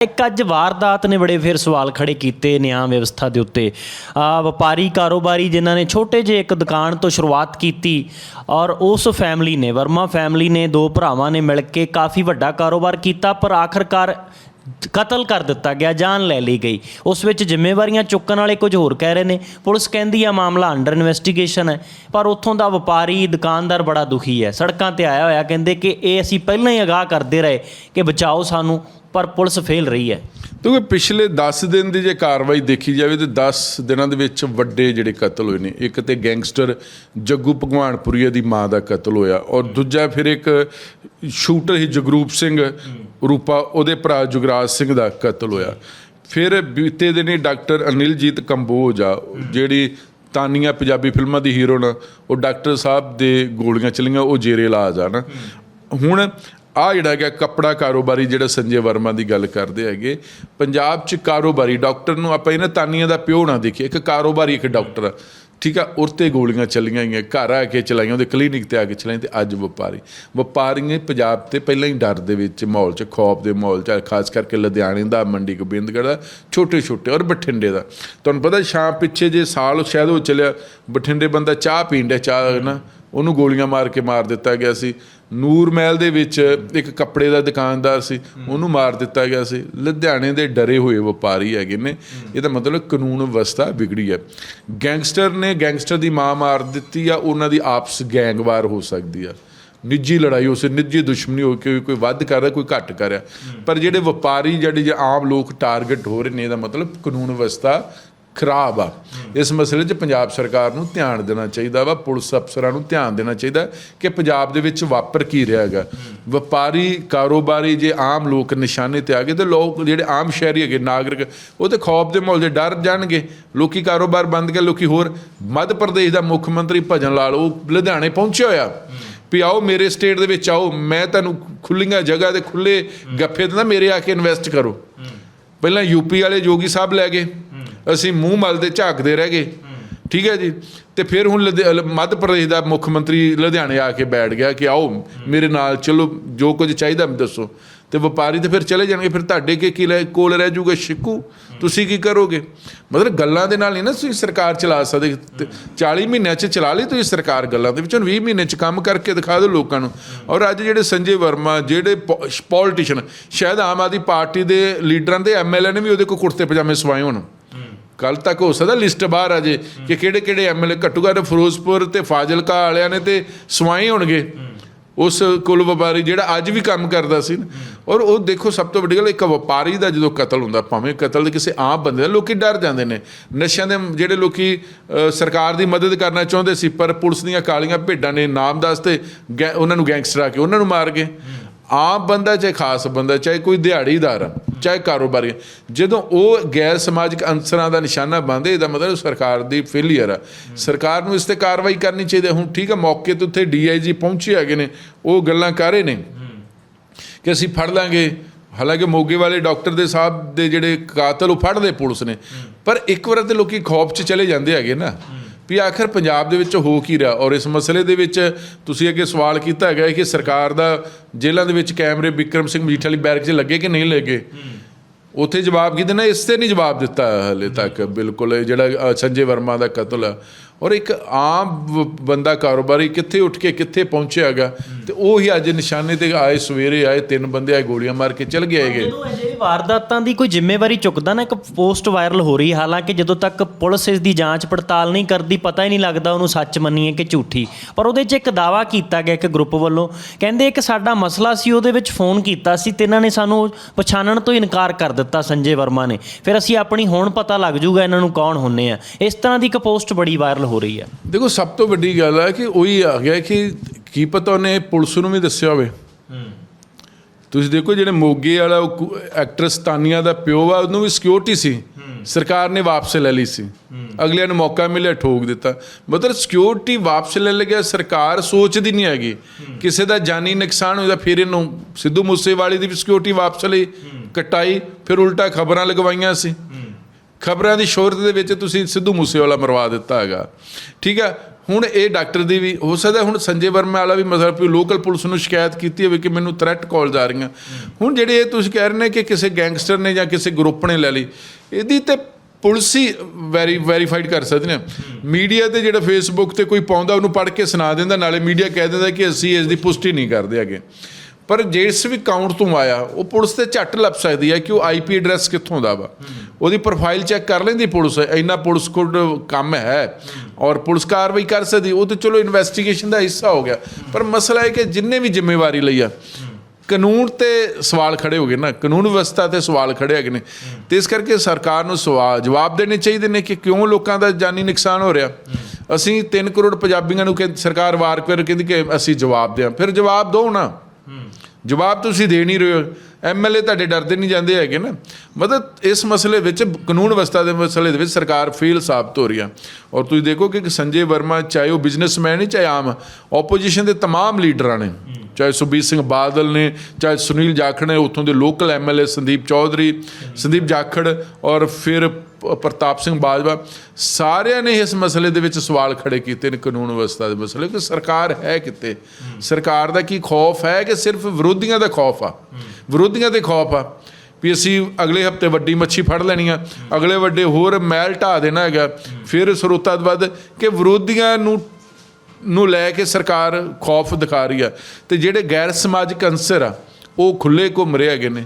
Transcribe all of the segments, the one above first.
ਇੱਕ ਅੱਜ ਵਾਰਦਾਤ ਨੇ ਬੜੇ ਫਿਰ ਸਵਾਲ ਖੜੇ ਕੀਤੇ ਨਿਆਂ ਵਿਵਸਥਾ ਦੇ ਉੱਤੇ। ਆ ਵਪਾਰੀ ਕਾਰੋਬਾਰੀ ਜਿਨ੍ਹਾਂ ਨੇ ਛੋਟੇ ਜਿਹੇ ਇੱਕ ਦੁਕਾਨ ਤੋਂ ਸ਼ੁਰੂਆਤ ਕੀਤੀ ਔਰ ਉਸ ਫੈਮਿਲੀ ਨੇ, ਵਰਮਾ ਫੈਮਿਲੀ ਨੇ, ਦੋ ਭਰਾਵਾਂ ਨੇ ਮਿਲ ਕੇ ਕਾਫੀ ਵੱਡਾ ਕਾਰੋਬਾਰ ਕੀਤਾ, ਪਰ ਆਖਰਕਾਰ ਕਤਲ ਕਰ ਦਿੱਤਾ ਗਿਆ, ਜਾਨ ਲੈ ਲਈ ਗਈ। ਉਸ ਵਿੱਚ ਜ਼ਿੰਮੇਵਾਰੀਆਂ ਚੁੱਕਣ ਵਾਲੇ ਕੁਝ ਹੋਰ ਕਹਿ ਰਹੇ ਨੇ, ਪੁਲਿਸ ਕਹਿੰਦੀ ਆ ਮਾਮਲਾ ਅੰਡਰ ਇਨਵੈਸਟੀਗੇਸ਼ਨ ਹੈ, ਪਰ ਉੱਥੋਂ ਦਾ ਵਪਾਰੀ ਦੁਕਾਨਦਾਰ ਬੜਾ ਦੁਖੀ ਹੈ। ਸੜਕਾਂ ਤੇ ਆਇਆ ਹੋਇਆ, ਕਹਿੰਦੇ ਕਿ ਇਹ ਅਸੀਂ ਪਹਿਲਾਂ ਹੀ ਅਗਾਹ ਕਰਦੇ ਰਹੇ ਕਿ ਬਚਾਓ ਸਾਨੂੰ। ਪਰ ਪੁਲਿਸ ਫੇਲ ਰਹੀ ਹੈ। ਕਿਉਂਕਿ ਪਿਛਲੇ 10 ਦਿਨ ਦੀ ਜੇ ਕਾਰਵਾਈ ਦੇਖੀ ਜਾਵੇ ਤੇ 10 ਦਿਨਾਂ ਦੇ ਵਿੱਚ ਵੱਡੇ ਜਿਹੜੇ ਕਤਲ ਹੋਏ ਨੇ। ਇੱਕ ਤੇ ਗੈਂਗਸਟਰ ਜੱਗੂ ਭਗਵਾਨਪੁਰੀਆ ਦੀ ਮਾਂ ਦਾ ਕਤਲ ਹੋਇਆ ਔਰ ਦੂਜਾ ਫਿਰ ਇੱਕ ਸ਼ੂਟਰ ਹੀ ਜਗਰੂਪ ਸਿੰਘ ਰੂਪਾ, ਉਹਦੇ ਭਰਾ ਜੁਗਰਾਜ ਸਿੰਘ ਦਾ ਕਤਲ ਹੋਇਆ। ਫਿਰ ਬੀਤੇ ਦਿਨੀ ਡਾਕਟਰ ਅਨਿਲਜੀਤ ਕੰਬੋਜ ਆ, ਜਿਹੜੀ ਤਾਨੀਆਂ ਪੰਜਾਬੀ ਫਿਲਮਾਂ ਦੀ ਹੀਰੋਇਨ ਉਹ ਡਾਕਟਰ ਸਾਹਿਬ ਦੇ ਗੋਲੀਆਂ ਚਲੀਆਂ, ਉਹ ਜੇਰੇ ਇਲਾਜ ਆ ਨਾ। ਹੁਣ ਆ ਜਿਹੜਾ ਹੈਗਾ ਕੱਪੜਾ ਕਾਰੋਬਾਰੀ ਜਿਹੜਾ ਸੰਜੇ ਵਰਮਾ ਦੀ ਗੱਲ ਕਰਦੇ ਹੈਗੇ, ਪੰਜਾਬ 'ਚ ਕਾਰੋਬਾਰੀ ਡਾਕਟਰ ਨੂੰ ਆਪਾਂ ਇਹਨਾਂ ਤਾਨੀਆਂ ਦਾ ਪਿਓ ਨਾ ਦੇਖੀਏ, ਇੱਕ ਕਾਰੋਬਾਰੀ ਇੱਕ ਡਾਕਟਰ ਆ। ਠੀਕ ਆ, ਉਰਤੇ ਗੋਲੀਆਂ ਚੱਲੀਆਂ ਗਈਆਂ, ਘਰ ਆ ਕੇ ਚਲਾਈਆਂ, ਉਹਦੇ ਕਲੀਨਿਕ ਤੇ ਆ ਕੇ ਚਲਾਈਆਂ ਤੇ ਅੱਜ ਵਪਾਰੀ। ਵਪਾਰੀਆਂ ਪੰਜਾਬ ਤੇ ਪਹਿਲਾਂ ਹੀ ਡਰ ਦੇ ਵਿੱਚ ਮਾਹੌਲ 'ਚ, ਖੌਫ ਦੇ ਮਾਹੌਲ 'ਚ, ਖਾਸ ਕਰਕੇ ਲੁਧਿਆਣੇ ਦਾ, ਮੰਡੀ ਗੋਬਿੰਦਗੜ੍ਹ ਦਾ ਛੋਟੇ ਛੋਟੇ ਔਰ ਬਠਿੰਡੇ ਦਾ। ਤੁਹਾਨੂੰ ਪਤਾ ਸ਼ਾਮ ਪਿੱਛੇ ਜੇ ਸਾਲ ਸ਼ਾਇਦ ਉਹ ਚੱਲਿਆ, ਬਠਿੰਡੇ ਬੰਦਾ ਚਾਹ ਪੀਂਦਾ, ਚਾਹ ਨਾ, ਉਹਨੂੰ ਗੋਲੀਆਂ ਮਾਰ ਕੇ ਮਾਰ ਦਿੱਤਾ ਗਿਆ ਸੀ। ਨੂਰ ਮਹਿਲ ਦੇ ਵਿੱਚ ਇੱਕ ਕੱਪੜੇ ਦਾ ਦੁਕਾਨਦਾਰ ਸੀ, ਉਹਨੂੰ ਮਾਰ ਦਿੱਤਾ ਗਿਆ ਸੀ। ਲੁਧਿਆਣੇ ਦੇ ਡਰੇ ਹੋਏ ਵਪਾਰੀ ਹੈਗੇ ਨੇ। ਇਹਦਾ ਮਤਲਬ ਕਾਨੂੰਨ ਵਿਵਸਥਾ ਵਿਗੜੀ ਹੈ। ਗੈਂਗਸਟਰ ਨੇ ਗੈਂਗਸਟਰ ਦੀ ਮਾਂ ਮਾਰ ਦਿੱਤੀ ਆ, ਉਹਨਾਂ ਦੀ ਆਪਸ ਗੈਂਗਵਾਰ ਹੋ ਸਕਦੀ ਆ। ਨਿੱਜੀ ਲੜਾਈ ਹੋ ਉਸੇ ਨਿੱਜੀ ਦੁਸ਼ਮਣੀ ਹੋ ਕੇ ਕੋਈ ਵੱਧ ਕਰ ਰਿਹਾ, ਕੋਈ ਘੱਟ ਕਰ ਰਿਹਾ। ਪਰ ਜਿਹੜੇ ਵਪਾਰੀ, ਜਿਹੜੇ ਜੇ ਆਮ ਲੋਕ ਟਾਰਗੇਟ ਹੋ ਰਹੇ ਨੇ, ਇਹਦਾ ਮਤਲਬ ਕਾਨੂੰਨ ਵਿਵਸਥਾ ਖਰਾਬ ਆ। ਇਸ ਮਸਲੇ 'ਚ ਪੰਜਾਬ ਸਰਕਾਰ ਨੂੰ ਧਿਆਨ ਦੇਣਾ ਚਾਹੀਦਾ ਵਾ ਪੁਲਿਸ ਅਫਸਰਾਂ ਨੂੰ ਧਿਆਨ ਦੇਣਾ ਚਾਹੀਦਾ ਕਿ ਪੰਜਾਬ ਦੇ ਵਿੱਚ ਵਾਪਰ ਕੀ ਰਿਹਾ ਹੈਗਾ। ਵਪਾਰੀ ਕਾਰੋਬਾਰੀ ਜੇ ਆਮ ਲੋਕ ਨਿਸ਼ਾਨੇ ਤੇ ਆ ਗਏ ਤੇ ਲੋਕ ਜਿਹੜੇ ਆਮ ਸ਼ਹਿਰੀ ਹੈਗੇ ਨਾਗਰਿਕ ਉਹ ਤੇ ਖੌਫ ਦੇ ਮਾਹੌਲ 'ਚ ਡਰ ਜਾਣਗੇ ਲੋਕੀ ਕਾਰੋਬਾਰ ਬੰਦ ਕਰ ਲੋਕੀ ਹੋਰ ਮੱਧ ਪ੍ਰਦੇਸ਼ ਦਾ ਮੁੱਖ ਮੰਤਰੀ ਭਜਨ ਲਾਲ ਉਹ ਲੁਧਿਆਣੇ ਪਹੁੰਚਿਆ ਹੋਇਆ। ਵੀ ਆਓ ਮੇਰੇ ਸਟੇਟ ਦੇ ਵਿੱਚ ਆਓ ਮੈਂ ਤੁਹਾਨੂੰ ਖੁੱਲੀਆਂ ਜਗ੍ਹਾ ਤੇ ਖੁੱਲੇ ਗੱਫੇ ਨਾ ਮੇਰੇ ਆ ਕੇ ਇਨਵੈਸਟ ਕਰੋ। ਪਹਿਲਾਂ ਯੂਪੀ ਵਾਲੇ ਜੋਗੀ ਸਾਹਿਬ ਲੈ ਗਏ। ਅਸੀਂ ਮੂੰਹ ਮਲਦੇ ਝਾਕਦੇ ਰਹਿ ਗਏ। ਠੀਕ ਹੈ ਜੀ? ਤੇ ਫਿਰ ਹੁਣ ਲੁਧਿ- ਮੱਧ ਪ੍ਰਦੇਸ਼ ਦਾ ਮੁੱਖ ਮੰਤਰੀ ਲੁਧਿਆਣੇ ਆ ਕੇ ਬੈਠ ਗਿਆ ਕਿ ਆਓ, ਮੇਰੇ ਨਾਲ ਚਲੋ, ਜੋ ਕੁਝ ਚਾਹੀਦਾ ਮੈਨੂੰ ਦੱਸੋ। ਤੇ ਵਪਾਰੀ ਤੇ ਫਿਰ ਚਲੇ ਜਾਣਗੇ। ਫਿਰ ਤੁਹਾਡੇ ਕੇ ਕੀ ਲੈ- ਕੋਲ ਰਹਿ ਜੂਗਾ ਸ਼ਿਕੂ? ਤੁਸੀਂ ਕੀ ਕਰੋਗੇ? ਮਤਲਬ ਗੱਲਾਂ ਦੇ ਨਾਲ ਨਹੀਂ ਨਾ ਤੁਸੀਂ ਸਰਕਾਰ ਚਲਾ ਸਕਦੇ। ਤੇ 40 ਮਹੀਨਿਆਂ 'ਚ ਚਲਾ ਲਈ ਤੁਸੀਂ ਸਰਕਾਰ ਗੱਲਾਂ ਦੇ ਵਿੱਚੋਂ। 20 ਮਹੀਨੇ 'ਚ ਕੰਮ ਕਰਕੇ ਦਿਖਾ ਦਿਓ ਲੋਕਾਂ ਨੂੰ। ਔਰ ਅੱਜ ਜਿਹੜੇ ਸੰਜੇ ਵਰਮਾ, ਜਿਹੜੇ ਪੋਲੀਟੀਸ਼ੀਅਨ ਸ਼ਾਇਦ ਆਮ ਆਦਮੀ ਪਾਰਟੀ ਦੇ ਲੀਡਰਾਂ ਦੇ ਐਮਐਲਏ ਨੇ ਵੀ ਉਹਦੇ ਕੋਲ ਕੁੜਤੇ ਪਜਾਮੇ ਸਵਾਏ ਹੋਣ। ਕੱਲ ਤੱਕ ਹੋ ਸਕਦਾ ਲਿਸਟ ਬਾਹਰ ਆ ਜੇ ਕਿ ਕਿਹੜੇ ਕਿਹੜੇ ਐਮਐਲਏ ਘੱਟੋ ਘੱਟ ਫਿਰੋਜ਼ਪੁਰ ਤੇ ਫਾਜ਼ਿਲਕਾ ਵਾਲਿਆਂ ਨੇ ਤੇ ਸਵਾਏ ਹੋਣਗੇ। ਉਸ ਕੁਲ ਵਪਾਰੀ ਜਿਹੜਾ ਅੱਜ ਵੀ ਕੰਮ ਕਰਦਾ ਸੀ ਨਾ। ਔਰ ਉਹ ਦੇਖੋ ਸਭ ਤੋਂ ਵੱਡੀ ਗੱਲ ਇੱਕ ਵਪਾਰੀ ਦਾ ਜਦੋਂ ਕਤਲ ਹੁੰਦਾ ਭਾਵੇਂ ਕਤਲ ਦੇ ਕਿਸੇ ਆਮ ਬੰਦੇ ਦਾ ਲੋਕੀ ਡਰ ਜਾਂਦੇ ਨੇ। ਨਸ਼ਿਆਂ ਦੇ ਜਿਹੜੇ ਲੋਕੀ ਸਰਕਾਰ ਦੀ ਮਦਦ ਕਰਨਾ ਚਾਹੁੰਦੇ ਸੀ ਪਰ ਪੁਲਿਸ ਦੀਆਂ ਕਾਲੀਆਂ ਭੇਡਾਂ ਨੇ ਨਾਮ ਦੱਸ ਤੇ ਗੈ- ਉਹਨਾਂ ਨੂੰ ਗੈਂਗਸਟਰ ਆ ਕੇ ਉਹਨਾਂ ਨੂੰ ਮਾਰ ਗਏ। ਆਮ ਬੰਦਾ ਚਾਹੇ ਖਾਸ ਬੰਦਾ ਚਾਹੇ ਕੋਈ ਦਿਹਾੜੀਦਾਰ ਆ, ਚਾਹੇ ਕਾਰੋਬਾਰੀ ਜਦੋਂ ਉਹ ਗੈਰ ਸਮਾਜਿਕ ਅੰਸਰਾਂ ਦਾ ਨਿਸ਼ਾਨਾ ਬਣਦੇ ਇਹਦਾ ਮਤਲਬ ਸਰਕਾਰ ਦੀ ਫੇਲੀਅਰ ਆ। ਸਰਕਾਰ ਨੂੰ ਇਸ ਤੇ ਕਾਰਵਾਈ ਕਰਨੀ ਚਾਹੀਦੀ ਹੁਣ ਠੀਕ ਆ ਮੌਕੇ ਤੇ ਉੱਥੇ ਡੀਆਈਜੀ ਪਹੁੰਚੇ ਹੈਗੇ ਨੇ ਉਹ ਗੱਲਾਂ ਕਰ ਰਹੇ ਨੇ ਕਿ ਅਸੀਂ ਫੜ ਲਾਂਗੇ। ਹਾਲਾਂਕਿ ਮੋਗੇ ਵਾਲੇ ਡਾਕਟਰ ਦੇ ਸਾਹਿਬ ਦੇ ਜਿਹੜੇ ਕਾਤਲ ਉਹ ਫੜਦੇ ਪੁਲਿਸ ਨੇ। ਪਰ ਇੱਕ ਵਾਰ ਤੇ ਲੋਕੀ ਖੌਫ 'ਚ ਚਲੇ ਜਾਂਦੇ ਹੈਗੇ ਨਾ। ਵੀ ਆਖਰ ਪੰਜਾਬ ਦੇ ਵਿੱਚ ਹੋ ਕੀ ਰਿਹਾ? ਔਰ ਇਸ ਮਸਲੇ ਦੇ ਵਿੱਚ ਤੁਸੀਂ ਅੱਗੇ ਸਵਾਲ ਕੀਤਾ ਹੈਗਾ ਕਿ ਸਰਕਾਰ ਦਾ ਜੇਲ੍ਹਾਂ ਦੇ ਵਿੱਚ ਕੈਮਰੇ ਵਿਕਰਮ ਸਿੰਘ ਮਜੀਠਾ ਵਾਲੀ ਬੈਰਕ 'ਚ ਲੱਗੇ ਕਿ ਨਹੀਂ ਲੱਗੇ? ਉੱਥੇ ਜਵਾਬ ਕੀ ਦੇਣਾ ਇਸ ਤੇ ਨਹੀਂ ਜਵਾਬ ਦਿੱਤਾ ਹਲੇ ਤੱਕ। ਬਿਲਕੁਲ ਜਿਹੜਾ ਸੰਜੇ ਵਰਮਾ ਦਾ ਕਤਲ ਔਰ ਇੱਕ ਆਮ ਬੰਦਾ ਕਾਰੋਬਾਰੀ ਕਿੱਥੇ ਉੱਠ ਕੇ ਕਿੱਥੇ ਪਹੁੰਚਿਆ ਹੈਗਾ? ਤੇ ਉਹ ਹੀ ਅੱਜ ਨਿਸ਼ਾਨੇ ਤੇ ਆਏ ਸਵੇਰੇ ਆਏ ਤਿੰਨ ਬੰਦੇ ਆਏ ਗੋਲੀਆਂ ਮਾਰ ਕੇ ਚਲ ਗਏ ਹੈਗੇ। ਜਦੋਂ ਅਜੇ ਵਾਰਦਾਤਾਂ ਦੀ ਕੋਈ ਜ਼ਿੰਮੇਵਾਰੀ ਚੁੱਕਦਾ ਨਾ ਇੱਕ ਪੋਸਟ ਵਾਇਰਲ ਹੋ ਰਹੀ ਹਾਲਾਂਕਿ ਜਦੋਂ ਤੱਕ ਪੁਲਿਸ ਇਸ ਦੀ ਜਾਂਚ ਪੜਤਾਲ ਨਹੀਂ ਕਰਦੀ ਪਤਾ ਹੀ ਨਹੀਂ ਲੱਗਦਾ ਉਹਨੂੰ ਸੱਚ ਮੰਨੀਏ ਕਿ ਝੂਠੀ। ਪਰ ਉਹਦੇ 'ਚ ਇੱਕ ਦਾਵਾ ਕੀਤਾ ਗਿਆ ਇੱਕ ਗਰੁੱਪ ਵੱਲੋਂ। ਕਹਿੰਦੇ ਇੱਕ ਸਾਡਾ ਮਸਲਾ ਸੀ ਉਹਦੇ ਵਿੱਚ ਫੋਨ ਕੀਤਾ ਸੀ ਤੇ ਇਹਨਾਂ ਨੇ ਸਾਨੂੰ ਪਛਾਣਨ ਤੋਂ ਇਨਕਾਰ ਕਰ ਦਿੱਤਾ ਸੰਜੇ ਵਰਮਾ ਨੇ। ਫਿਰ ਅਸੀਂ ਆਪਣੀ ਹੁਣ ਪਤਾ ਲੱਗ ਜੂਗਾ ਇਹਨਾਂ ਨੂੰ ਕੌਣ ਹੁੰਨੇ ਆ। ਇਸ ਤਰ੍ਹਾਂ ਦੀ ਇੱਕ ਪੋਸਟ ਬੜੀ ਵਾਇਰਲ ਹੋ ਰਹੀ ਹੈ। ਦੇਖੋ ਸਭ ਤੋਂ ਵੱਡੀ ਗੱਲ ਹੈ ਕਿ ਉਹੀ ਆ ਗਿਆ ਕਿ ਕੀ ਪਤਾ ਉਹਨੇ ਪੁਲਿਸ ਨੂੰ ਵੀ ਦੱਸਿਆ ਹੋਵੇ। ਤੁਸੀਂ ਦੇਖੋ ਜਿਹੜੇ ਮੋਗੇ ਵਾਲਾ ਐਕਟਰਸ ਤਾਨੀਆ ਦਾ ਪਿਓ ਆ ਉਹਨੂੰ ਵੀ ਸਿਕਿਉਰਿਟੀ ਸੀ। ਸਰਕਾਰ ਨੇ ਵਾਪਸ ਲੈ ਲਈ ਸੀ। ਅਗਲਿਆਂ ਨੂੰ ਮੌਕਾ ਮਿਲਿਆ ਠੋਕ ਦਿੱਤਾ। ਮਤਲਬ ਸਿਕਿਉਰਿਟੀ ਵਾਪਸ ਲੈ ਲਿਆ ਸਰਕਾਰ ਸੋਚਦੀ ਨਹੀਂ ਹੈਗੀ। ਕਿਸੇ ਦਾ ਜਾਨੀ ਨੁਕਸਾਨ ਹੋਇਆ ਫਿਰ ਇਹਨੂੰ ਸਿੱਧੂ ਮੂਸੇਵਾਲੀ ਦੀ ਵੀ ਸਿਕਿਉਰਿਟੀ ਵਾਪਸ ਲਈ ਕਟਾਈ ਫਿਰ ਉਲਟਾ ਖਬਰਾਂ ਲਗਵਾਈਆਂ ਸੀ। ਖਬਰਾਂ ਦੀ ਸ਼ੋਹਰਤ ਦੇ ਵਿੱਚ ਤੁਸੀਂ ਸਿੱਧੂ ਮੂਸੇਵਾਲਾ ਮਰਵਾ ਦਿੱਤਾ ਹੈਗਾ। ਠੀਕ ਹੈ ਹੁਣ ਇਹ ਡਾਕਟਰ ਦੀ ਵੀ ਹੋ ਸਕਦਾ, ਹੁਣ ਸੰਜੇ ਵਰਮਾ ਵਾਲਾ ਵੀ ਮਸਲਾ ਵੀ ਲੋਕਲ ਪੁਲਿਸ ਨੂੰ ਸ਼ਿਕਾਇਤ ਕੀਤੀ ਹੋਵੇ ਕਿ ਮੈਨੂੰ ਥ੍ਰੈਟ ਕਾਲਸ ਆ ਰਹੀਆਂ। ਹੁਣ ਜਿਹੜੇ ਇਹ ਤੁਸੀਂ ਕਹਿ ਰਹੇ ਨੇ ਕਿ ਕਿਸੇ ਗੈਂਗਸਟਰ ਨੇ ਜਾਂ ਕਿਸੇ ਗਰੁੱਪ ਨੇ ਲੈ ਲਈ, ਇਹਦੀ ਤੇ ਪੁਲਿਸ ਹੀ ਵੈਰੀ ਵੈਰੀਫਾਈਡ ਕਰ ਸਕਦੇ ਨੇ ਮੀਡੀਆ ਤੇ ਜਿਹੜਾ ਫੇਸਬੁੱਕ ਤੇ ਕੋਈ ਪਾਉਂਦਾ, ਉਹਨੂੰ ਪੜ੍ਹ ਕੇ ਸੁਣਾ ਦਿੰਦਾ, ਨਾਲੇ ਮੀਡੀਆ ਕਹਿ ਦਿੰਦਾ ਕਿ ਅਸੀਂ ਇਸ ਦੀ ਪੁਸ਼ਟੀ ਨਹੀਂ ਕਰਦੇ ਹੈਗੇ। ਪਰ ਜਿਸ ਵੀ ਕਾਊਂਟ ਤੋਂ ਆਇਆ, ਉਹ ਪੁਲਿਸ ਤੇ ਝੱਟ ਲੱਭ ਸਕਦੀ ਹੈ ਕਿ ਉਹ ਆਈਪੀ ਐਡਰੈਸ ਕਿੱਥੋਂ ਦਾ ਵਾ। ਉਹਦੀ ਪ੍ਰੋਫਾਈਲ ਚੈੱਕ ਕਰ ਲੈਂਦੀ ਪੁਲਿਸ, ਇੰਨਾ ਪੁਲਿਸ ਕੋਲ ਕੰਮ ਹੈ ਔਰ ਪੁਲਿਸ ਕਾਰਵਾਈ ਕਰ ਸਕਦੀ, ਉਹ ਤੇ ਚਲੋ ਇਨਵੈਸਟੀਗੇਸ਼ਨ ਦਾ ਹਿੱਸਾ ਹੋ ਗਿਆ। ਪਰ ਮਸਲਾ ਹੈ ਕਿ ਜਿੰਨੇ ਵੀ ਜ਼ਿੰਮੇਵਾਰੀ ਲਈ ਆ, ਕਾਨੂੰਨ ਤੇ ਸਵਾਲ ਖੜੇ ਹੋ ਗਏ ਨਾ, ਕਾਨੂੰਨ ਵਿਵਸਥਾ ਤੇ ਸਵਾਲ ਖੜੇ ਹੈਗੇ ਨੇ। ਤੇ ਇਸ ਕਰਕੇ ਸਰਕਾਰ ਨੂੰ ਸਵਾਲ, ਜਵਾਬ ਦੇਣੇ ਚਾਹੀਦੇ ਨੇ ਕਿ ਕਿਉਂ ਲੋਕਾਂ ਦਾ ਜਾਨੀ ਨੁਕਸਾਨ ਹੋ ਰਿਹਾ। ਅਸੀਂ 3 ਕਰੋੜ ਪੰਜਾਬੀਆਂ ਨੂੰ ਕਿ ਸਰਕਾਰ ਵਾਰ ਕਰ ਕਹਿੰਦੀ ਕਿ ਅਸੀਂ ਜਵਾਬ ਦਿਆਂ, ਫਿਰ ਜਵਾਬ ਦਿਓ ਨਾ। ਜਵਾਬ ਤੁਸੀਂ ਦੇ ਨਹੀਂ ਰਹੇ ਹੋ ਐਮਐਲਏ ਤੁਹਾਡੇ ਡਰਦੇ ਨਹੀਂ ਜਾਂਦੇ ਹੈਗੇ ਨਾ ਮਤਲਬ ਇਸ ਮਸਲੇ ਵਿੱਚ ਕਾਨੂੰਨ ਵਿਵਸਥਾ ਦੇ ਮਸਲੇ ਦੇ ਵਿੱਚ ਸਰਕਾਰ ਫੇਲ ਸਾਬਤ ਹੋ ਰਹੀ ਆ ਔਰ ਤੁਸੀਂ ਦੇਖੋਗੇ ਕਿ ਸੰਜੇ ਵਰਮਾ ਚਾਹੇ ਉਹ ਬਿਜ਼ਨਸਮੈਨ ਹੈ ਚਾਹੇ ਆਮ ਆਪੋਜੀਸ਼ਨ ਦੇ तमाम ਲੀਡਰਾਂ ਨੇ ਚਾਹੇ ਸੁਬੀਰ ਸਿੰਘ ਬਾਦਲ ਨੇ, ਚਾਹੇ ਸੁਨੀਲ ਜਾਖੜ ਨੇ, ਉੱਥੋਂ ਦੇ ਲੋਕਲ ਐਮਐਲਏ ਸੰਦੀਪ ਚੌਧਰੀ, ਸੰਦੀਪ ਜਾਖੜ ਔਰ ਫਿਰ ਪ੍ਰਤਾਪ ਸਿੰਘ ਬਾਜਵਾ, ਸਾਰਿਆਂ ਨੇ ਇਸ ਮਸਲੇ ਦੇ ਵਿੱਚ ਸਵਾਲ ਖੜੇ ਕੀਤੇ ਨੇ ਕਾਨੂੰਨ ਵਿਵਸਥਾ ਦੇ ਮਸਲੇ ਕਿ ਸਰਕਾਰ ਹੈ ਕਿਤੇ ਸਰਕਾਰ ਦਾ ਕੀ ਖੌਫ ਹੈ ਕਿ ਸਿਰਫ ਵਿਰੋਧੀਆਂ ਦਾ ਖੌਫ ਆ? ਵਿਰੋਧੀਆਂ ਦੇ ਖੌਫ ਆ? ਵੀ ਅਸੀਂ ਅਗਲੇ ਹਫ਼ਤੇ ਵੱਡੀ ਮੱਛੀ ਫੜ ਲੈਣੀ ਆ, ਅਗਲੇ ਵੱਡੇ ਹੋਰ ਮਹਿਲ ਢਾ ਦੇਣਾ ਹੈਗਾ, ਫਿਰ ਸਰੋਤਾਂ ਤੋਂ ਵੱਧ ਕਿ ਵਿਰੋਧੀਆਂ ਨੂੰ ਨੂੰ ਲੈ ਕੇ ਸਰਕਾਰ ਖੌਫ ਦਿਖਾ ਰਹੀ ਆ ਤੇ ਜਿਹੜੇ ਗੈਰ ਸਮਾਜਿਕ ਅੰਸਰ ਆ, ਉਹ ਖੁੱਲੇ ਘੁੰਮ ਰਹੇ ਹੈਗੇ ਨੇ।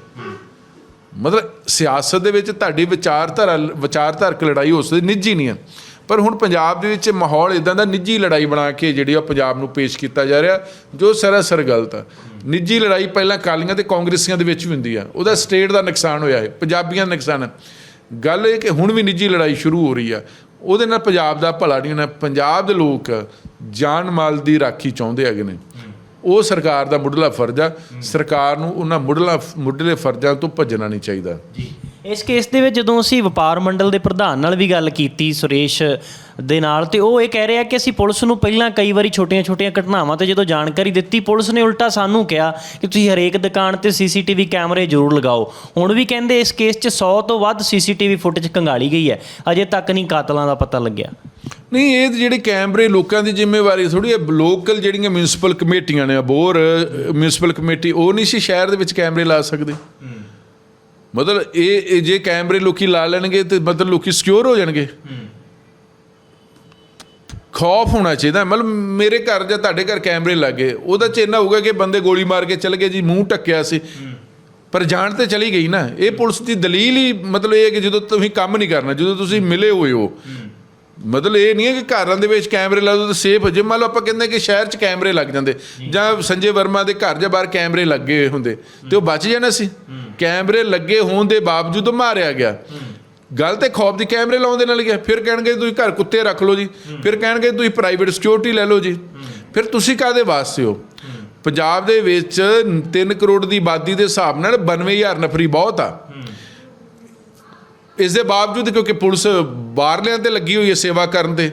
ਮਤਲਬ ਸਿਆਸਤ ਦੇ ਵਿੱਚ ਤੁਹਾਡੀ ਵਿਚਾਰਧਾਰਾ, ਵਿਚਾਰਧਾਰਕ ਲੜਾਈ ਹੋ ਸਕਦੀ ਨਿੱਜੀ ਨਹੀਂ ਆ ਪਰ ਹੁਣ ਪੰਜਾਬ ਦੇ ਵਿੱਚ ਮਾਹੌਲ ਇਦਾਂ ਦਾ ਨਿੱਜੀ ਲੜਾਈ ਬਣਾ ਕੇ ਜਿਹੜੀ ਆ ਪੰਜਾਬ ਨੂੰ ਪੇਸ਼ ਕੀਤਾ ਜਾ ਰਿਹਾ, ਜੋ ਸਰਾਸਰ ਗਲਤ ਆ। ਨਿੱਜੀ ਲੜਾਈ ਪਹਿਲਾਂ ਕਾਲੀਆਂ ਤੇ ਕਾਂਗਰਸੀਆਂ ਦੇ ਵਿੱਚ ਵੀ ਹੁੰਦੀ ਆ। ਉਹਦਾ ਸਟੇਟ ਦਾ ਨੁਕਸਾਨ ਹੋਇਆ ਹੈ, ਪੰਜਾਬੀਆਂ ਦਾ ਨੁਕਸਾਨ ਹੈ। ਗੱਲ ਇਹ ਕਿ ਹੁਣ ਵੀ ਨਿੱਜੀ ਲੜਾਈ ਸ਼ੁਰੂ ਹੋ ਰਹੀ ਆ। ਉਹਦੇ ਨਾਲ ਪੰਜਾਬ ਦਾ ਭਲਾ ਨਹੀਂ ਹੋਣਾ। ਪੰਜਾਬ ਦੇ ਲੋਕ ਜਾਨ ਮਾਲ ਦੀ ਰਾਖੀ ਚਾਹੁੰਦੇ ਹੈਗੇ ਨੇ। ਉਹ ਸਰਕਾਰ ਦਾ ਮੁੱਢਲਾ ਫਰਜ਼ ਆ। ਸਰਕਾਰ ਨੂੰ ਉਹਨਾਂ ਮੁੱਢਲਾ ਮੁੱਢਲੇ ਫਰਜ਼ਾਂ ਤੋਂ ਭੱਜਣਾ ਨਹੀਂ ਚਾਹੀਦਾ। ਜੀ। ਇਸ ਕੇਸ ਦੇ ਵਿੱਚ ਜਦੋਂ ਅਸੀਂ ਵਪਾਰ ਮੰਡਲ ਦੇ ਪ੍ਰਧਾਨ ਨਾਲ ਵੀ ਗੱਲ ਕੀਤੀ ਸੁਰੇਸ਼ ਦੇ ਨਾਲ ਤੇ ਉਹ ਇਹ ਕਹਿ ਰਿਹਾ ਕਿ ਅਸੀਂ ਪੁਲਿਸ ਨੂੰ ਪਹਿਲਾਂ ਕਈ ਵਾਰੀ ਛੋਟੀਆਂ-ਛੋਟੀਆਂ ਘਟਨਾਵਾਂ ਤੇ ਜਦੋਂ ਜਾਣਕਾਰੀ ਦਿੱਤੀ ਪੁਲਿਸ ਨੇ ਉਲਟਾ ਸਾਨੂੰ ਕਿਹਾ ਕਿ ਤੁਸੀਂ ਹਰੇਕ ਦੁਕਾਨ ਤੇ ਸੀਸੀਟੀਵੀ ਕੈਮਰੇ ਜ਼ਰੂਰ ਲਗਾਓ। ਹੁਣ ਵੀ ਕਹਿੰਦੇ ਇਸ ਕੇਸ 'ਚ 100 ਤੋਂ ਵੱਧ ਸੀਸੀਟੀਵੀ ਫੁਟੇਜ ਕੰਗਾਲੀ ਗਈ ਹੈ। ਅਜੇ ਤੱਕ ਨਹੀਂ ਕਾਤਲਾਂ ਦਾ ਪਤਾ ਲੱਗਿਆ। ਨਹੀਂ ਇਹ ਜਿਹੜੇ ਕੈਮਰੇ ਲੋਕਾਂ ਦੀ ਜ਼ਿੰਮੇਵਾਰੀ ਥੋੜੀ ਹੈ। ਲੋਕਲ ਜਿਹੜੀਆਂ ਮਿਊਨਿਸਪਲ ਕਮੇਟੀਆਂ ਨੇ ਬੋਰ ਮਿਊਨਿਸਪਲ ਕਮੇਟੀ ਉਹ ਨਹੀਂ ਸੀ ਸ਼ਹਿਰ ਦੇ ਵਿੱਚ ਕੈਮਰੇ ਲਾ ਸਕਦੇ। ਮਤਲਬ ਇਹ ਇਹ ਜੇ ਕੈਮਰੇ ਲੋਕੀ ਲਾ ਲੈਣਗੇ ਤੇ ਮਤਲਬ ਲੋਕੀ ਸਿਕਿਉਰ ਹੋ ਜਾਣਗੇ। ਖੌਫ ਹੋਣਾ ਚਾਹੀਦਾ। ਮਤਲਬ ਮੇਰੇ ਘਰ ਜਾਂ ਤੁਹਾਡੇ ਘਰ ਕੈਮਰੇ ਲੱਗੇ, ਉਹਦਾ ਚਿੰਨ੍ਹ ਹੋਊਗਾ ਕਿ ਬੰਦੇ ਗੋਲੀ ਮਾਰ ਕੇ ਚਲੇ ਗਏ ਜੀ, ਮੂੰਹ ਟੱਕਿਆ ਸੀ। ਪਰ ਜਾਣ ਤੇ ਚਲੀ ਗਈ ਨਾ। ਇਹ ਪੁਲਿਸ ਦੀ ਦਲੀਲ ਹੀ ਮਤਲਬ ਇਹ ਹੈ ਕਿ ਜਦੋਂ ਤੁਸੀਂ ਕੰਮ ਨਹੀਂ ਕਰਨਾ, ਜਦੋਂ ਤੁਸੀਂ ਮਿਲੇ ਹੋਏ ਹੋ ਮਤਲਬ ਇਹ ਨਹੀਂ ਹੈ ਕਿ ਘਰਾਂ ਦੇ ਵਿੱਚ ਕੈਮਰੇ ਲਾ ਦੋ ਤਾਂ ਸੇਫ ਹੋ ਜੇ। ਮੰਨ ਲਓ ਆਪਾਂ ਕਹਿੰਦੇ ਕਿ ਸ਼ਹਿਰ 'ਚ ਕੈਮਰੇ ਲੱਗ ਜਾਂਦੇ। ਜਾਂ ਸੰਜੇ ਵਰਮਾ ਦੇ ਘਰ ਜਾਂ ਬਾਹਰ ਕੈਮਰੇ ਲੱਗੇ ਹੋਏ ਹੁੰਦੇ। ਤੇ ਉਹ ਬਚ ਜਾਣਾ ਸੀ। ਕੈਮਰੇ ਲੱਗੇ ਹੋਣ ਦੇ ਬਾਵਜੂਦ ਮਾਰਿਆ ਗਿਆ। ਗੱਲ ਤੇ ਖੌਫ ਦੀ ਕੈਮਰੇ ਲਾਉਣ ਦੇ ਨਾਲ ਗਿਆ ਫਿਰ ਕਹਿਣਗੇ ਤੁਸੀਂ ਘਰ ਕੁੱਤੇ ਰੱਖ ਲਓ ਜੀ। ਫਿਰ ਕਹਿਣਗੇ ਤੁਸੀਂ ਪ੍ਰਾਈਵੇਟ ਸਿਕਿਉਰਿਟੀ ਲੈ ਲਓ ਜੀ। ਫਿਰ ਤੁਸੀਂ ਕਾਦੇ ਵਾਸਤੇ ਹੋ? ਪੰਜਾਬ ਦੇ ਵਿੱਚ 3 ਕਰੋੜ ਦੀ ਆਬਾਦੀ ਦੇ ਹਿਸਾਬ ਨਾਲ 92000 ਨਫਰੀ ਬਹੁਤ ਆ। ਇਸ ਦੇ ਬਾਵਜੂਦ ਕਿਉਂਕਿ ਪੁਲਿਸ ਬਾਹਰਲਿਆਂ ਤੇ ਲੱਗੀ ਹੋਈ ਹੈ ਸੇਵਾ ਕਰਨ ਤੇ,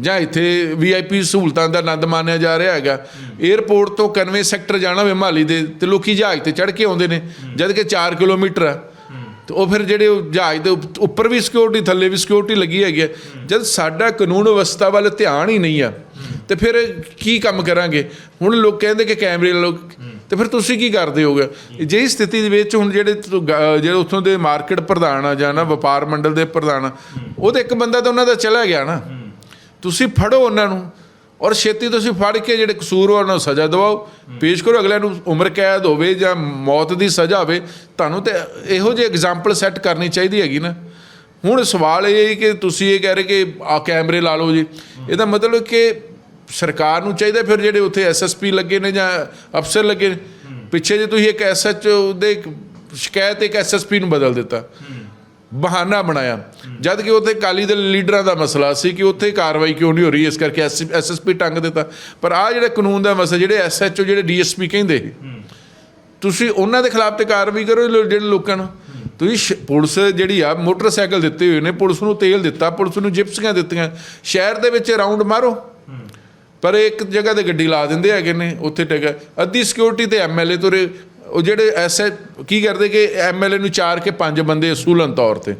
ਜਾਂ ਇੱਥੇ ਵੀਆਈਪੀ ਸਹੂਲਤਾਂ ਦਾ ਆਨੰਦ ਮਾਣਿਆ ਜਾ ਰਿਹਾ ਹੈਗਾ। 에ਅਰਪੋਰਟ ਤੋਂ ਕਨਵੇ ਸੈਕਟਰ ਜਾਣਾ ਹੋਵੇ ਮਹਾਲੀ ਦੇ, ਤੇ ਲੋਕੀ ਜਹਾਜ਼ ਤੇ ਚੜ੍ਹ ਕੇ ਆਉਂਦੇ ਨੇ, ਜਦ ਕਿ 4 ਕਿਲੋਮੀਟਰ ਆ। ਤੇ ਉਹ ਫਿਰ ਜਿਹੜੇ ਉਹ ਜਹਾਜ਼ ਦੇ ਉੱਪ- ਉੱਪਰ ਵੀ ਸਿਕਿਉਰਿਟੀ ਥੱਲੇ ਵੀ ਸਿਕਿਉਰਿਟੀ ਲੱਗੀ ਹੈਗੀ ਹੈ ਜਦ ਸਾਡਾ ਕਾਨੂੰਨ ਵਿਵਸਥਾ ਵੱਲ ਧਿਆਨ ਹੀ ਨਹੀਂ ਆ, ਤੇ ਫਿਰ ਕੀ ਕੰਮ ਕਰਾਂਗੇ? ਹੁਣ ਲੋਕ ਕਹਿੰਦੇ ਕਿ ਕੈਮਰੇ ਲੋਕ ਤੇ ਫਿਰ ਤੁਸੀਂ ਕੀ ਕਰਦੇ ਹੋਗੇ? ਜਿਹੀ ਸਥਿਤੀ ਦੇ ਵਿੱਚ ਹੁਣ ਜਿਹੜੇ ਜਿਹੜੇ ਉੱਥੋਂ ਦੇ ਮਾਰਕੀਟ ਪ੍ਰਧਾਨ ਆ ਜਾਂ ਨਾ ਵਪਾਰ ਮੰਡਲ ਦੇ ਪ੍ਰਧਾਨ ਆ, ਉਹਦੇ ਇੱਕ ਬੰਦਾ ਤਾਂ ਉਹਨਾਂ ਦਾ ਚਲਾ ਗਿਆ ਨਾ। ਤੁਸੀਂ ਫੜੋ ਉਹਨਾਂ ਨੂੰ ਔਰ ਛੇਤੀ ਤੁਸੀਂ ਫੜ ਕੇ ਜਿਹੜੇ ਕਸੂਰਵਾਰ ਨੂੰ ਸਜ਼ਾ ਦਿਵਾਓ। ਪੇਸ਼ ਕਰੋ ਅਗਲਿਆਂ ਨੂੰ ਉਮਰ ਕੈਦ ਹੋਵੇ ਜਾਂ ਮੌਤ ਦੀ ਸਜ਼ਾ ਹੋਵੇ ਤੁਹਾਨੂੰ ਤੇ ਇਹੋ ਜਿਹੀ ਐਗਜ਼ਾਮਪਲ ਸੈੱਟ ਕਰਨੀ ਚਾਹੀਦੀ ਹੈਗੀ ਨਾ। ਹੁਣ ਸਵਾਲ ਇਹ ਹੈ ਕਿ ਤੁਸੀਂ ਇਹ ਕਹਿ ਰਹੇ ਕਿ ਆ ਕੈਮਰੇ ਲਾ ਲਓ ਜੀ। ਇਹਦਾ ਮਤਲਬ ਕਿ ਸਰਕਾਰ ਨੂੰ ਚਾਹੀਦਾ ਫਿਰ ਜਿਹੜੇ ਉੱਥੇ ਐਸਐਸਪੀ ਲੱਗੇ ਨੇ ਜਾਂ ਅਫਸਰ ਲੱਗੇ ਨੇ। ਪਿੱਛੇ ਜੇ ਤੁਸੀਂ ਇੱਕ ਐਸਐਚਓ ਦੇ ਇੱਕ ਸ਼ਿਕਾਇਤ ਇੱਕ ਐਸਐਸਪੀ ਨੂੰ ਬਦਲ ਦਿੱਤਾ। ਬਹਾਨਾ ਬਣਾਇਆ। ਜਦ ਕਿ ਉੱਥੇ ਕਾਲੀ ਦਲ ਲੀਡਰਾਂ ਦਾ ਮਸਲਾ ਸੀ ਕਿ ਉੱਥੇ ਕਾਰਵਾਈ ਕਿਉਂ ਨਹੀਂ ਹੋ ਰਹੀ, ਇਸ ਕਰਕੇ ਐਸਐਸਪੀ ਟੰਗ ਦਿੱਤਾ। ਪਰ ਆ ਜਿਹੜਾ ਕਾਨੂੰਨ ਦਾ ਮਸਲਾ, ਜਿਹੜੇ ਐਸਐਚਓ ਜਿਹੜੇ ਡੀਐਸਪੀ ਕਹਿੰਦੇ, ਤੁਸੀਂ ਉਹਨਾਂ ਦੇ ਖਿਲਾਫ ਤੇ ਕਾਰਵਾਈ ਕਰੋ ਜਿਹੜੇ ਲੋਕਾਂ ਨੂੰ। ਤੁਸੀਂ ਸ਼- ਪੁਲਿਸ ਜਿਹੜੀ ਆ, ਮੋਟਰਸਾਈਕਲ ਦਿੱਤੇ ਹੋਏ ਨੇ, ਪੁਲਿਸ ਨੂੰ ਤੇਲ ਦਿੱਤਾ, ਪੁਲਿਸ ਨੂੰ ਜਿਪਸੀਆਂ ਦਿੱਤੀਆਂ। ਸ਼ਹਿਰ ਦੇ ਵਿੱਚ ਰਾਉਂਡ ਮਾਰੋ। ਪਰ ਇੱਕ ਜਗ੍ਹਾ ਤੇ ਗੱਡੀ ਲਾ ਦਿੰਦੇ ਹੈਗੇ ਨੇ, ਉੱਥੇ ਟਿਕ ਅੱਧੀ ਸਿਕਿਉਰਿਟੀ ਤੇ ਐਮਐਲਏ ਤੁਰੇ, ਉਹ ਜਿਹੜੇ ਐਸਏ ਕੀ ਕਰਦੇ ਕਿ ਐਮਐਲਏ ਨੂੰ ਚਾਰ ਕੇ ਪੰਜ ਬੰਦੇ ਅਸੂਲਨ ਤੌਰ ਤੇ।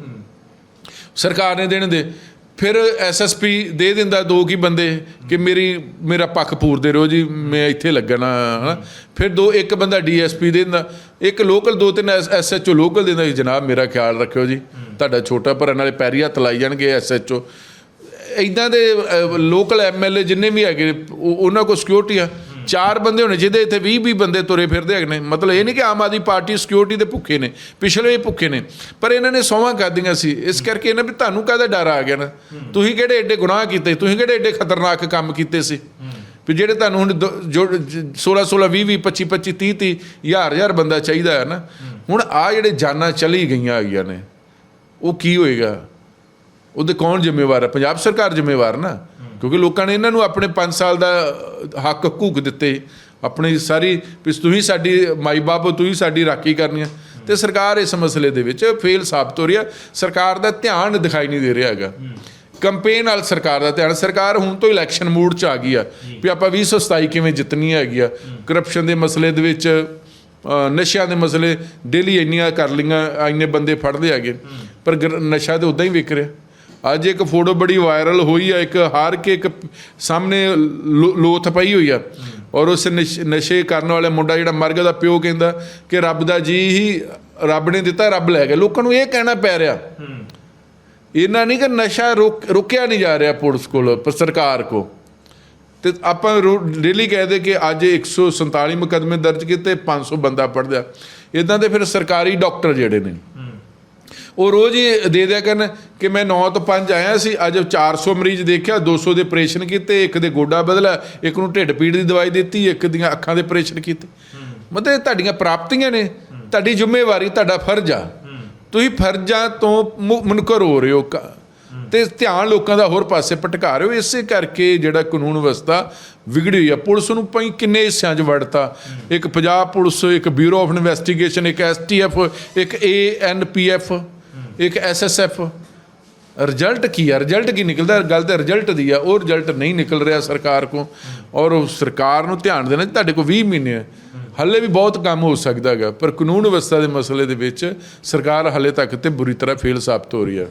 ਸਰਕਾਰ ਨੇ ਦੇਣ ਦੇ। ਫਿਰ ਐਸਐਸਪੀ ਦੇ ਦਿੰਦਾ ਦੋ ਕੀ ਬੰਦੇ ਕਿ ਮੇਰੀ, ਮੇਰਾ ਪੱਖ ਪੂਰਦੇ ਰਹੋ ਜੀ, ਮੈਂ ਇੱਥੇ ਲੱਗਣਾ, ਹਨਾ। ਫਿਰ ਦੋ, ਇੱਕ ਬੰਦਾ ਡੀਐਸਪੀ ਦੇ ਦਿੰਦਾ। ਇੱਕ ਲੋਕਲ ਦੋ ਤਿੰਨ ਐਸਐਚਓ ਲੋਕਲ ਦਿੰਦਾ। ਜੀ ਜਨਾਬ, ਮੇਰਾ ਖਿਆਲ ਰੱਖਿਓ ਜੀ, ਤੁਹਾਡਾ ਛੋਟਾ ਭਰਾ, ਨਾਲੇ ਪੈਰੀ ਹੱਥ ਲਾਈ ਜਾਣਗੇ ਐਸਐਚਓ ਇਦਾਂ ਦੇ ਲੋਕਲ ਐਮਐਲਏ ਜਿੰਨੇ ਵੀ ਹੈਗੇ ਉਹਨਾਂ ਕੋਲ ਸਿਕਿਉਰਿਟੀ ਆ। ਚਾਰ ਬੰਦੇ ਹੋਣੇ ਜਿਹਦੇ ਇੱਥੇ 20 20 ਬੰਦੇ ਤੁਰੇ ਫਿਰਦੇ ਹੈਗੇ ਨੇ। ਮਤਲਬ ਇਹ ਨਹੀਂ ਕਿ ਆਮ ਆਦਮੀ ਪਾਰਟੀ ਸਿਕਿਉਰਿਟੀ ਦੇ ਭੁੱਖੇ ਨੇ, ਪਿਛਲੇ ਵੀ ਭੁੱਖੇ ਨੇ। ਪਰ ਇਹਨਾਂ ਨੇ ਸੌਵਾਂ ਕਰਦੀਆਂ ਸੀ। ਇਸ ਕਰਕੇ ਇਹਨਾਂ ਵੀ ਤੁਹਾਨੂੰ ਕਾਹਦਾ ਡਰ ਆ ਗਿਆ ਨਾ? ਤੁਸੀਂ ਕਿਹੜੇ ਐਡੇ ਗੁਨਾਹ ਕੀਤੇ? ਤੁਸੀਂ ਕਿਹੜੇ ਐਡੇ ਖਤਰਨਾਕ ਕੰਮ ਕੀਤੇ ਸੀ? ਵੀ ਜਿਹੜੇ ਤੁਹਾਨੂੰ ਹੁਣ ਦ- ਜੋ 16 16 20 20 25 25 30 30 ਹਜ਼ਾਰ ਹਜ਼ਾਰ ਬੰਦਾ ਚਾਹੀਦਾ ਹੈ ਨਾ? ਹੁਣ ਆ ਜਿਹੜੇ ਜਾਨਾਂ ਚਲੀ ਗਈਆਂ ਹੈਗੀਆਂ ਨੇ, ਉਹ ਕੀ ਹੋਏਗਾ? ਉਹਦੇ ਕੌਣ ਜ਼ਿੰਮੇਵਾਰ ਹੈ ਪੰਜਾਬ ਸਰਕਾਰ ਜ਼ਿੰਮੇਵਾਰ ਨਾ। ਕਿਉਂਕਿ ਲੋਕਾਂ ਨੇ ਇਹਨਾਂ ਨੂੰ ਆਪਣੇ 5 ਸਾਲ ਦਾ ਹੱਕ ਹਕੂਕ ਦਿੱਤੇ। ਆਪਣੀ ਸਾਰੀ ਵੀ ਤੁਸੀਂ ਸਾਡੀ ਮਾਈ ਬਾਪ ਤੁਸੀਂ ਸਾਡੀ ਰਾਖੀ ਕਰਨੀ ਹੈ ਤੇ ਸਰਕਾਰ ਇਸ ਮਸਲੇ ਦੇ ਵਿੱਚ ਫੇਲ ਸਾਬਤ ਹੋ ਰਹੀ ਹੈ ਸਰਕਾਰ ਦਾ ਧਿਆਨ ਦਿਖਾਈ ਨਹੀਂ ਦੇ ਰਿਹਾ ਹੈਗਾ। ਕੰਪੇਨ ਨਾਲ ਸਰਕਾਰ ਦਾ ਧਿਆਨ। ਸਰਕਾਰ ਹੁਣ ਤੋਂ ਇਲੈਕਸ਼ਨ ਮੂਡ 'ਚ ਆ ਗਈ ਆ ਵੀ ਆਪਾਂ 2027 ਕਿਵੇਂ ਜਿੱਤਣੀ ਹੈਗੀ ਆ। ਕਰਪਸ਼ਨ ਦੇ ਮਸਲੇ ਦੇ ਵਿੱਚ ਨਸ਼ਿਆਂ ਦੇ ਮਸਲੇ ਡੇਲੀ ਇੰਨੀਆਂ ਕਰ ਲਈਆਂ, ਇੰਨੇ ਬੰਦੇ ਫੜਦੇ ਹੈਗੇ। ਪਰ ਗਰ- ਨਸ਼ਾ ਤੇ ਉਦਾਂ ਹੀ ਵਿਕ ਰਿਹਾ। ਅੱਜ ਇੱਕ ਫੋਟੋ ਬੜੀ ਵਾਇਰਲ ਹੋਈ ਆ, ਇੱਕ ਹਾਰ ਕੇ ਇੱਕ ਸਾਹਮਣੇ ਲੋ- ਲੋਥ ਪਈ ਹੋਈ ਆ। ਔਰ ਉਸ ਨਸ਼- ਨਸ਼ੇ ਕਰਨ ਵਾਲੇ ਮੁੰਡਾ ਜਿਹੜਾ ਮਰ ਗਿਆ ਦਾ ਪਿਓ ਕਹਿੰਦਾ ਕਿ ਰੱਬ ਦਾ ਜੀ ਹੀ ਰੱਬ ਨੇ ਦਿੱਤਾ, ਰੱਬ ਲੈ ਗਿਆ। ਲੋਕਾਂ ਨੂੰ ਇਹ ਕਹਿਣਾ ਪੈ ਰਿਹਾ। ਇਹਨਾਂ ਨਹੀਂ ਕਿ ਨਸ਼ਾ ਰੁਕ, ਰੁਕਿਆ ਨਹੀਂ ਜਾ ਰਿਹਾ ਪੁਲਿਸ ਕੋਲ, ਪਰ ਸਰਕਾਰ ਕੋ ਤੇ ਆਪਾਂ ਡੇਲੀ ਕਹਦੇ ਕਿ ਅੱਜ 147 ਮੁਕਦਮੇ ਦਰਜ ਕੀਤੇ 500 ਬੰਦਾ ਪੜਦਾ ਇਦਾਂ ਦੇ ਫਿਰ ਸਰਕਾਰੀ ਡਾਕਟਰ ਜਿਹੜੇ ਨੇ। ਉਹ ਰੋਜ਼ ਹੀ ਦੇ ਦਿਆ ਕਰਨ ਕਿ ਮੈਂ 9 ਤੋਂ 5 ਆਇਆ ਸੀ, ਅੱਜ 400 ਮਰੀਜ਼ ਦੇਖਿਆ 200 ਦੇ ਆਪਰੇਸ਼ਨ ਕੀਤੇ, ਇੱਕ ਦੇ ਗੋਡਾ ਬਦਲਿਆ, ਇੱਕ ਨੂੰ ਢਿੱਡ ਪੀੜ ਦੀ ਦਵਾਈ ਦਿੱਤੀ, ਇੱਕ ਦੀਆਂ ਅੱਖਾਂ ਦੇ ਆਪਰੇਸ਼ਨ ਕੀਤੇ। ਮਤਲਬ ਇਹ ਤੁਹਾਡੀਆਂ ਪ੍ਰਾਪਤੀਆਂ ਨੇ, ਤੁਹਾਡੀ ਜ਼ਿੰਮੇਵਾਰੀ, ਤੁਹਾਡਾ ਫਰਜ਼ ਆ। ਤੁਸੀਂ ਫਰਜ਼ਾਂ ਤੋਂ ਮੁ- ਮੁਨਕਰ ਹੋ ਰਹੇ ਹੋ ਕ- ਤੇ ਧਿਆਨ ਲੋਕਾਂ ਦਾ ਹੋਰ ਪਾਸੇ ਭਟਕਾ ਰਹੇ ਹੋ। ਇਸੇ ਕਰਕੇ ਜਿਹੜਾ ਕਾਨੂੰਨ ਵਿਵਸਥਾ ਵਿਗੜੀ ਹੋਈ ਆ, ਪੁਲਿਸ ਨੂੰ ਪਈ ਕਿੰਨੇ ਹਿੱਸਿਆਂ 'ਚ ਵੜਤਾ। ਇੱਕ ਪੰਜਾਬ ਪੁਲਿਸ, ਇੱਕ ਬਿਊਰੋ ਆਫ ਇਨਵੈਸਟੀਗੇਸ਼ਨ ਇੱਕ ਐਸਟੀਐਫ ਇੱਕ ਏਐਨਪੀਐਫ ਇੱਕ ਐਸਐਸਐਫ ਰਿਜ਼ਲਟ ਕੀ ਆ? ਰਿਜ਼ਲਟ ਕੀ ਨਿਕਲਦਾ? ਗੱਲ ਤਾਂ ਰਿਜ਼ਲਟ ਦੀ ਆ। ਉਹ ਰਿਜ਼ਲਟ ਨਹੀਂ ਨਿਕਲ ਰਿਹਾ ਸਰਕਾਰ ਕੋ ਔਰ ਉਹ ਸਰਕਾਰ ਨੂੰ ਧਿਆਨ ਦੇਣਾ ਤੁਹਾਡੇ ਕੋਲ 20 ਮਹੀਨੇ ਹੈ ਹੱਲੇ ਵੀ ਬਹੁਤ ਕੰਮ ਹੋ ਸਕਦਾ ਹੈਗਾ। ਪਰ ਕਾਨੂੰਨ ਵਿਵਸਥਾ ਦੇ ਮਸਲੇ ਦੇ ਵਿੱਚ ਸਰਕਾਰ ਹੱਲੇ ਤੱਕ ਤੇ ਬੁਰੀ ਤਰ੍ਹਾਂ ਫੇਲ ਸਾਬਤ ਹੋ ਰਹੀ ਹੈ